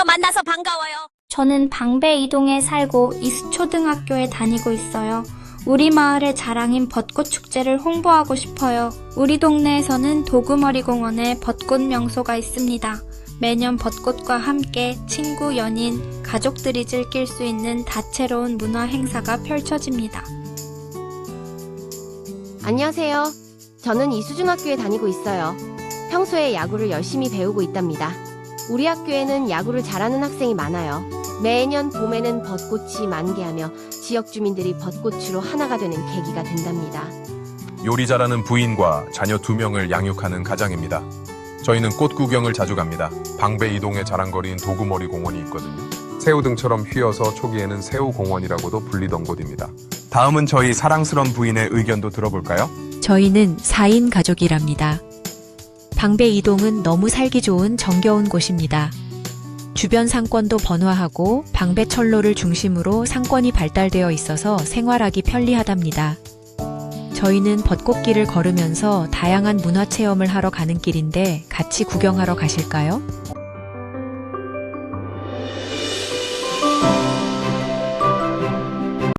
반가워요. 만나서 반가워요. 저는 방배 이동에 살고 이수초등학교에 다니고 있어요. 우리 마을의 자랑인 벚꽃 축제를 홍보하고 싶어요. 우리 동네에서는 도구머리 공원에 벚꽃 명소가 있습니다. 매년 벚꽃과 함께 친구, 연인, 가족들이 즐길 수 있는 다채로운 문화 행사가 펼쳐집니다. 안녕하세요. 저는 이수중학교에 다니고 있어요. 평소에 야구를 열심히 배우고 있답니다. 우리 학교에는 야구를 잘하는 학생이 많아요. 매년 봄에는 벚꽃이 만개하며 지역 주민들이 벚꽃으로 하나가 되는 계기가 된답니다. 요리 잘하는 부인과 자녀 두 명을 양육하는 가장입니다. 저희는 꽃 구경을 자주 갑니다. 방배 이동의 자랑거리인 도구머리 공원이 있거든요. 새우 등처럼 휘어서 초기에는 새우 공원이라고도 불리던 곳입니다. 다음은 저희 사랑스런 부인의 의견도 들어볼까요? 저희는 4인 가족이랍니다. 방배 이동은 너무 살기 좋은 정겨운 곳입니다. 주변 상권도 번화하고 방배철로를 중심으로 상권이 발달되어 있어서 생활하기 편리하답니다. 저희는 벚꽃길을 걸으면서 다양한 문화 체험을 하러 가는 길인데 같이 구경하러 가실까요?